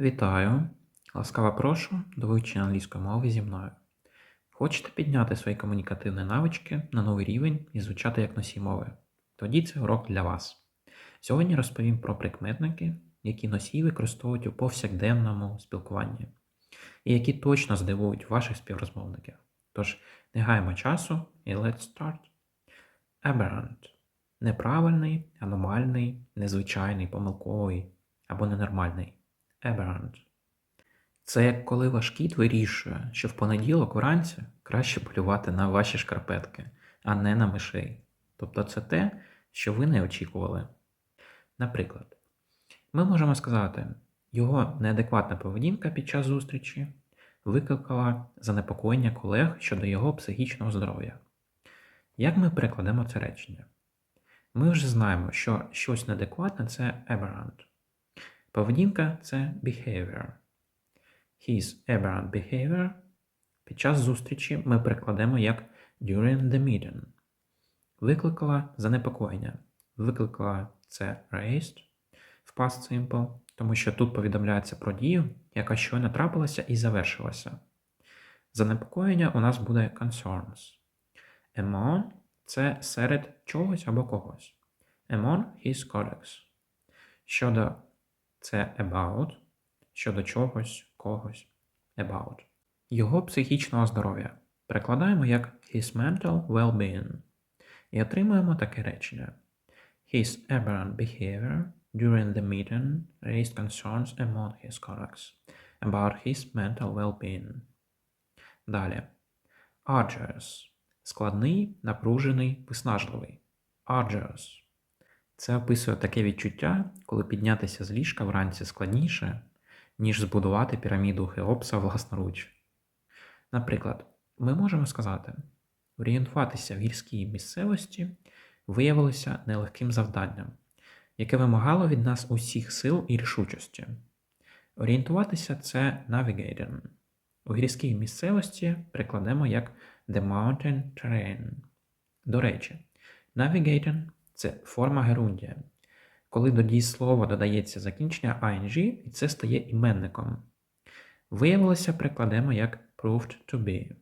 Вітаю! Ласкаво прошу до вивчення англійської мови зі мною. Хочете підняти свої комунікативні навички на новий рівень і звучати як носій мови? Тоді це урок для вас. Сьогодні розповім про прикметники, які носії використовують у повсякденному спілкуванні, і які точно здивують ваших співрозмовників. Тож, не гаємо часу і let's start. Aberrant – неправильний, аномальний, незвичайний, помилковий або ненормальний. Aberrant. Це як коли ваш кіт вирішує, що в понеділок вранці краще полювати на ваші шкарпетки, а не на мишей. Тобто це те, що ви не очікували. Наприклад, ми можемо сказати, його неадекватна поведінка під час зустрічі викликала занепокоєння колег щодо його психічного здоров'я. Як ми перекладемо це речення? Ми вже знаємо, що щось неадекватне це aberrant. Поведінка це behavior. His aberrant behavior під час зустрічі ми перекладемо як during the meeting. Викликала занепокоєння. Викликала це raised в past simple, тому що тут повідомляється про дію, яка щойно трапилася і завершилася. Занепокоєння у нас буде concerns. Among – це серед чогось або когось. Among his colleagues. Щодо це about, щодо чогось, когось, about. Його психічного здоров'я перекладаємо як his mental well-being і отримуємо таке речення. His aberrant behavior during the meeting raised concerns among his colleagues about his mental well-being. Далі. Arduous – складний, напружений, виснажливий. Arduous – це описує таке відчуття, коли піднятися з ліжка вранці складніше, ніж збудувати піраміду Хеопса власноруч. Наприклад, ми можемо сказати, орієнтуватися в гірській місцевості виявилося нелегким завданням, яке вимагало від нас усіх сил і рішучості. Орієнтуватися це navigating. У гірській місцевості перекладемо як the mountain terrain. До речі, navigating – це форма герундія, коли до дієслова додається закінчення ing, і це стає іменником. Виявилося, прикладемо як proved to be.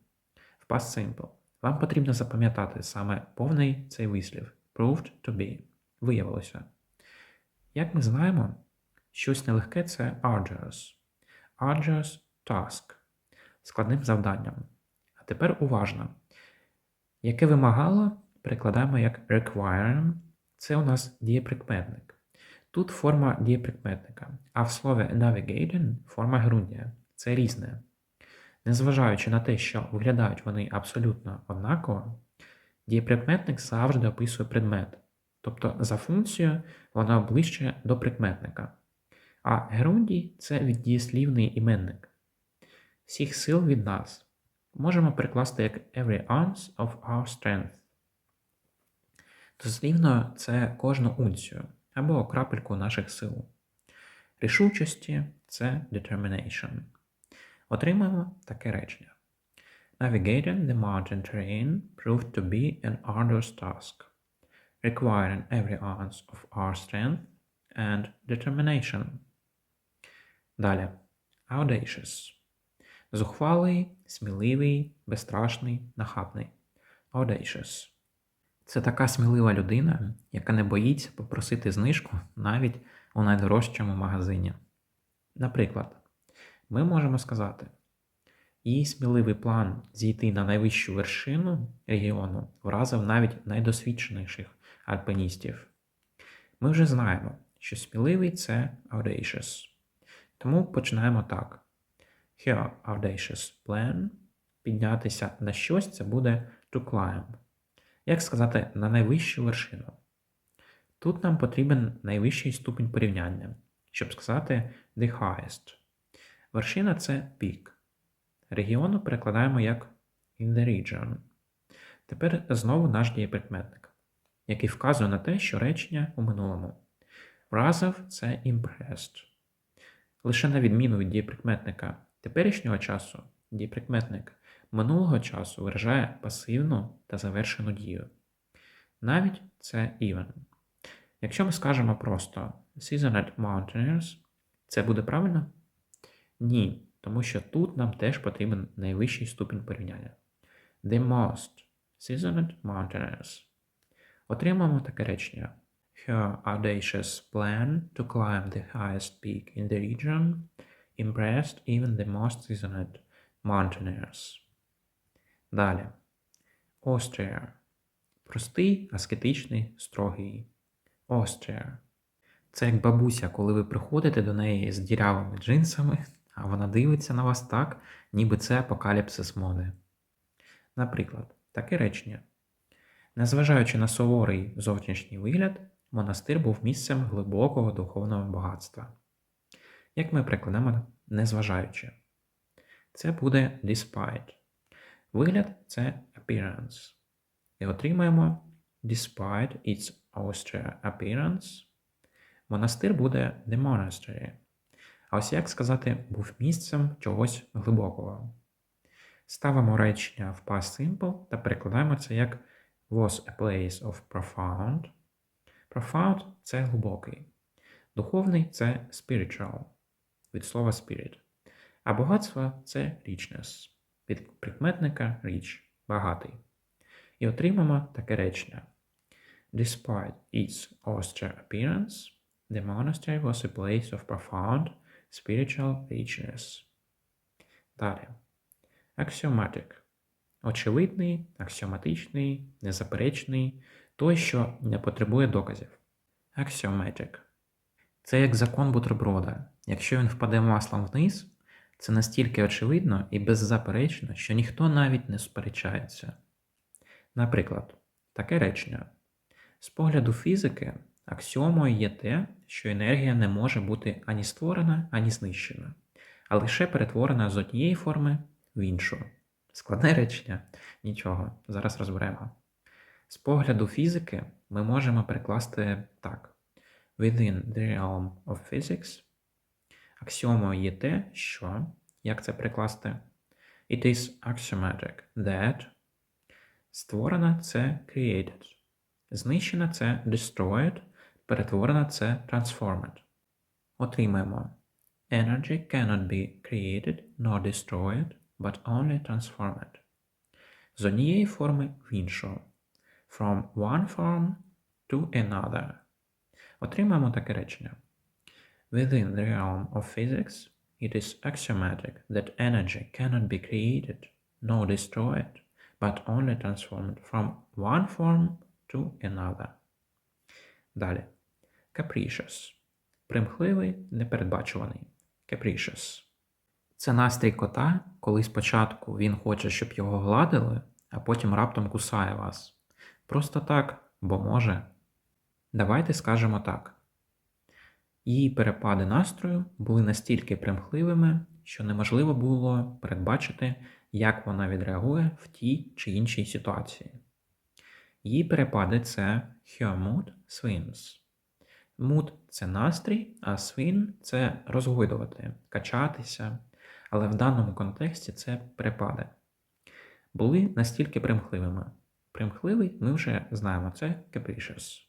В past simple. Вам потрібно запам'ятати саме повний цей вислів. Proved to be. Виявилося. Як ми знаємо, щось нелегке це arduous. Arduous task. Складним завданням. А тепер уважно. Яке вимагало, перекладаємо як require. Це у нас дієприкметник. Тут форма дієприкметника, а в слові navigating форма грундія. Це різне. Незважаючи на те, що виглядають вони абсолютно однаково, дієприкметник завжди описує предмет, тобто за функцією вона ближче до прикметника. А герундій це віддієслівний іменник. Всіх сил від нас можемо перекласти як every ounce of our strength. Дослівно це кожну унцію або крапельку наших сил. Рішучості це determination. Отримаємо таке речення. Navigating the mountain terrain proved to be an arduous task, requiring every ounce of our strength and determination. Далі. Audacious. Зухвалий, сміливий, безстрашний, нахабний. Audacious. Це така смілива людина, яка не боїться попросити знижку навіть у найдорожчому магазині. Наприклад, ми можемо сказати, її сміливий план зійти на найвищу вершину регіону вразив навіть найдосвідченіших альпиністів. Ми вже знаємо, що сміливий це audacious. Тому починаємо так. Her audacious plan піднятися на щось це буде to climb. Як сказати на найвищу вершину? Тут нам потрібен найвищий ступінь порівняння, щоб сказати the highest. Вершина це peak. Регіону перекладаємо як in the region. Тепер знову наш дієприкметник, який вказує на те, що речення у минулому. Вразив це impressed. Лише на відміну від дієприкметника теперішнього часу, дієприкметник минулого часу виражає пасивну та завершену дію. Навіть це even. Якщо ми скажемо просто Seasoned Mountaineers, це буде правильно? Ні, тому що тут нам теж потрібен найвищий ступінь порівняння. The most seasoned mountaineers. Отримаємо таке речення. Her audacious plan to climb the highest peak in the region impressed even the most seasoned mountaineers. Далі. Austria. Простий, аскетичний, строгий. Austria. Це як бабуся, коли ви приходите до неї з дірявими джинсами, а вона дивиться на вас так, ніби це апокаліпсис моди. Наприклад, таке речення. Незважаючи на суворий зовнішній вигляд, монастир був місцем глибокого духовного багатства. Як ми прикладемо незважаючи? Це буде despite. Вигляд це appearance. І отримаємо despite its austere appearance. Монастир буде the monastery. А ось як сказати, був місцем чогось глибокого. Ставимо речення в past simple та перекладаємо це як was a place of profound. Profound це глибокий. Духовний це spiritual від слова spirit. А багатство це richness. Від прикметника rich багатий. І отримаємо таке речення. Despite its austere appearance, the monastery was a place of profound spiritual richness. Далі. Axiomatic. Очевидний, аксіоматичний, незаперечний, той, що не потребує доказів. Axiomatic. Це як закон бутерброда. Якщо він впаде маслом вниз, це настільки очевидно і беззаперечно, що ніхто навіть не сперечається. Наприклад, таке речення. З погляду фізики, аксіомою є те, що енергія не може бути ані створена, ані знищена, а лише перетворена з однієї форми в іншу. Складне речення? Нічого, зараз розберемо. З погляду фізики ми можемо перекласти так: Within the realm of physics. Аксіомою є те, що, як це перекласти? It is axiomatic that створена це created. Знищена це destroyed, перетворена це transformed. Отримаємо Energy cannot be created nor destroyed, but only transformed. З однієї форми в іншу. From one form to another. Отримаємо таке речення. Within the realm of physics, it is axiomatic that energy cannot be created nor destroyed, but only transformed from one form to another. Далі. Capricious. Примхливий, непередбачуваний. Capricious. Це настрій кота, коли спочатку він хоче, щоб його гладили, а потім раптом кусає вас. Просто так, бо може. Давайте скажемо так. Її перепади настрою були настільки примхливими, що неможливо було передбачити, як вона відреагує в тій чи іншій ситуації. Її перепади це her mood swings. Mood – це настрій, а swing – це розгойдувати, качатися, але в даному контексті це перепади. Були настільки примхливими. Примхливий ми вже знаємо, це capricious.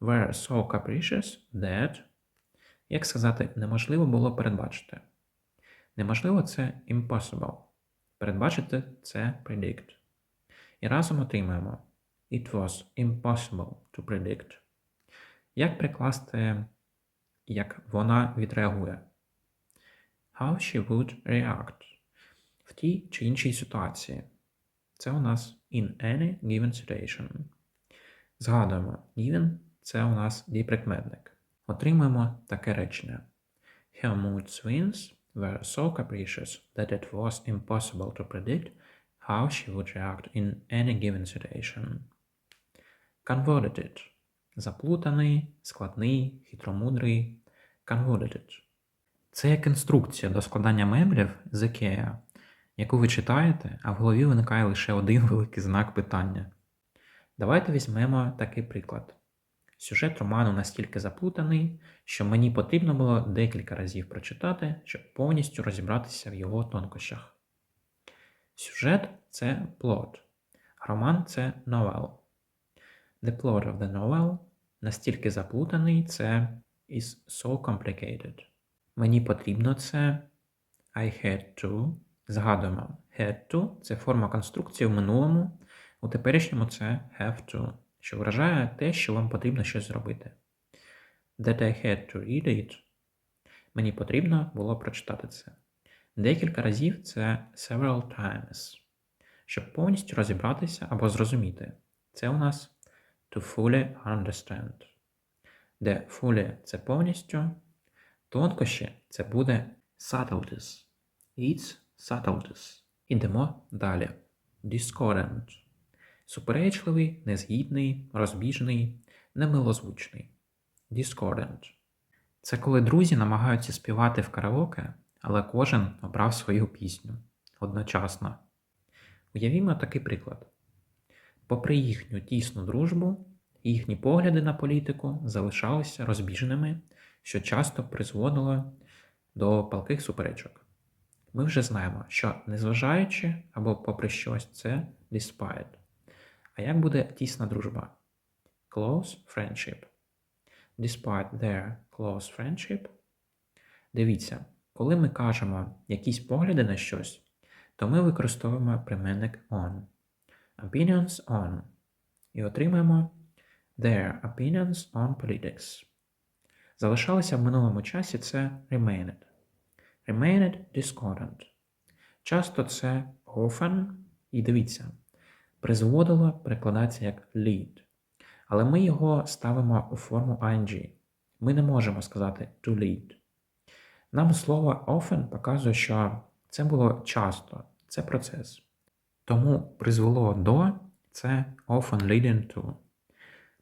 Were so capricious that, як сказати, неможливо було передбачити. Неможливо це impossible. Передбачити це predict. І разом отримаємо It was impossible to predict. Як прикласти, як вона відреагує? How she would react в тій чи іншій ситуації. Це у нас in any given situation. Згадуємо, given це у нас дієприкметник. Отримуємо таке речення. Her mood swings were so capricious that it was impossible to predict how she would react in any given situation. Convoluted – заплутаний, складний, хитромудрий. Convoluted. Це як інструкція до складання меблів з IKEA, яку ви читаєте, а в голові виникає лише один великий знак питання. Давайте візьмемо такий приклад. Сюжет роману настільки заплутаний, що мені потрібно було декілька разів прочитати, щоб повністю розібратися в його тонкощах. Сюжет це плот, роман це новел. The plot of the novel настільки заплутаний це is so complicated. Мені потрібно це I had to. Згадуємо. Had to це форма конструкції в минулому. У теперішньому це have to, що вражає те, що вам потрібно щось зробити. That I had to read it. Мені потрібно було прочитати це. Декілька разів це several times. Щоб повністю розібратися або зрозуміти. Це у нас to fully understand. Де fully це повністю, тонкощі це буде subtleties. It's subtleties. Ідемо далі. Discordant. Суперечливий, незгідний, розбіжний, немилозвучний. Discordant. Це коли друзі намагаються співати в караоке, але кожен обрав свою пісню одночасно. Уявімо такий приклад. Попри їхню тісну дружбу, їхні погляди на політику залишалися розбіжними, що часто призводило до палких суперечок. Ми вже знаємо, що незважаючи або попри щось це despite. А як буде тісна дружба? Close friendship. Despite their close friendship. Дивіться, коли ми кажемо якісь погляди на щось, то ми використовуємо прийменник on. Opinions on. І отримаємо their opinions on politics. Залишалося в минулому часі це remained. Remained discordant. Часто це often, і дивіться, призводило перекладатися як lead. Але ми його ставимо у форму ing. Ми не можемо сказати to lead. Нам слово often показує, що це було часто, це процес. Тому призвело до це often leading to.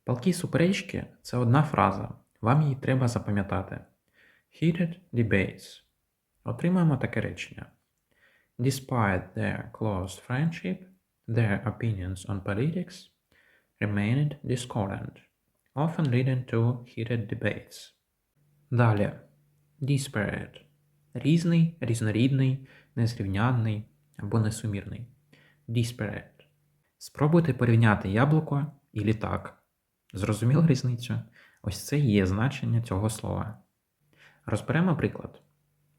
Палкі суперечки це одна фраза. Вам її треба запам'ятати. Heated debates. Отримаємо таке речення. Despite their close friendship, their opinions on politics remained discordant, often leading to heated debates. Далі. Disparate. Різний, різнорідний, незрівнянний або несумірний. Disparate. Спробуйте порівняти яблуко і літак. Зрозуміли різницю? Ось це є значення цього слова. Розберемо приклад.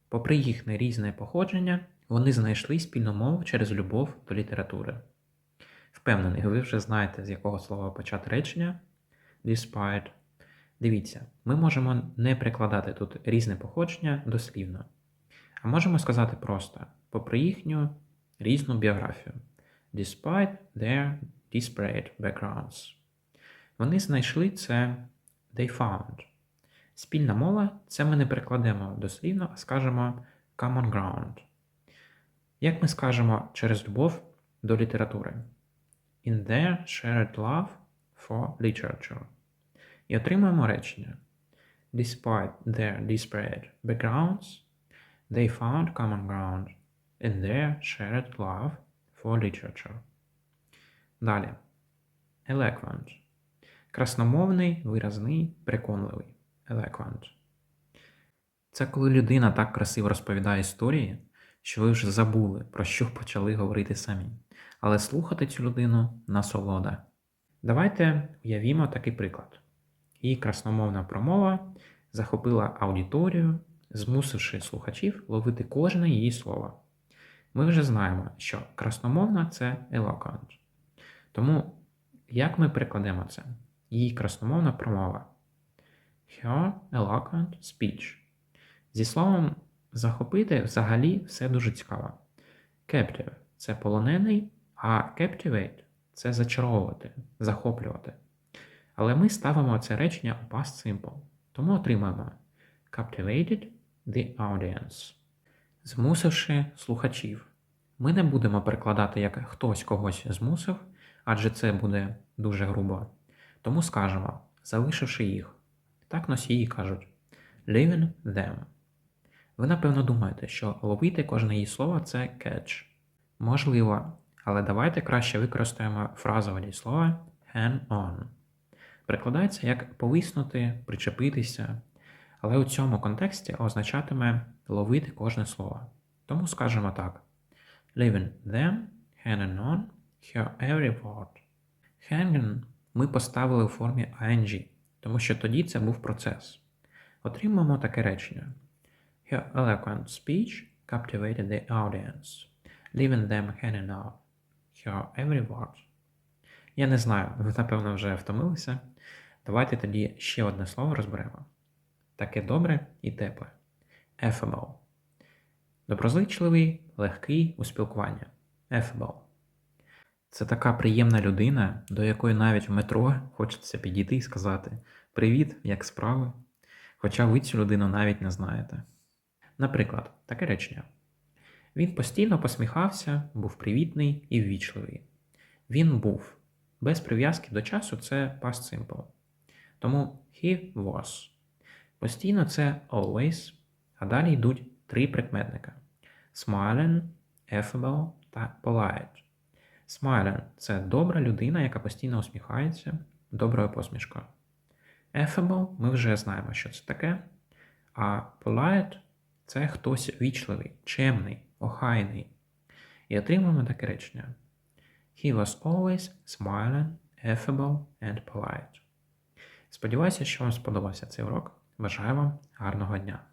Попри їхнє різне походження, вони знайшли спільну мову через любов до літератури. Впевнений, ви вже знаєте, з якого слова почати речення. Despite. Дивіться, ми можемо не прикладати тут різне походження дослівно. А можемо сказати просто попри їхню різну біографію. Despite their disparate backgrounds. Вони знайшли це they found. Спільна мова це ми не перекладемо дослівно, а скажемо common ground. Як ми скажемо через любов до літератури? In their shared love for literature. І отримуємо речення. Despite their disparate backgrounds, they found common ground in their shared love for literature. Далі. Eloquent. Красномовний, виразний, переконливий. Eloquent. Це коли людина так красиво розповідає історії, що ви вже забули, про що почали говорити самі. Але слухати цю людину насолода. Давайте уявімо такий приклад. Її красномовна промова захопила аудиторію, змусивши слухачів ловити кожне її слово. Ми вже знаємо, що красномовна це eloquent. Тому як ми перекладемо це? Її красномовна промова. Her eloquent speech. Зі словом захопити взагалі все дуже цікаво. Captive це полонений, а captivate це зачаровувати, захоплювати. Але ми ставимо це речення у past simple. Тому отримаємо captivated the audience. Змусивши слухачів. Ми не будемо перекладати, як хтось когось змусив, адже це буде дуже грубо. Тому скажемо, залишивши їх. Так носії кажуть leaving them. Ви напевно думаєте, що ловити кожне її слово це catch. Можливо, але давайте краще використаємо фразове дієслово hang on. Перекладається як повиснути, причепитися, але у цьому контексті означатиме ловити кожне слово. Тому скажемо так: Leaving them, hanging on, her every word. Hanging ми поставили у формі ing, тому що тоді це був процес. Отримаємо таке речення. Her eloquent speech captivated the audience, leaving them hanging on her every. Я не знаю, ви напевно вже втомилися. Давайте тоді ще одне слово розберемо. Таке добре і тепле. Affable. Доброзичливий, легкий у спілкуванні. Affable. Це така приємна людина, до якої навіть в метро хочеться підійти і сказати Привіт, як справи? Хоча ви цю людину навіть не знаєте. Наприклад, таке речення. Він постійно посміхався, був привітний і ввічливий. Він був. Без прив'язки до часу це past simple. Тому he was. Постійно це always, а далі йдуть три прикметника: smiling, affable та polite. Smiling – це добра людина, яка постійно усміхається доброю посмішкою. Affable ми вже знаємо, що це таке. А polite – це хтось вічливий, чемний, охайний. І отримуємо таке речення. He was always smiling, affable and polite. Сподіваюся, що вам сподобався цей урок. Бажаю вам гарного дня!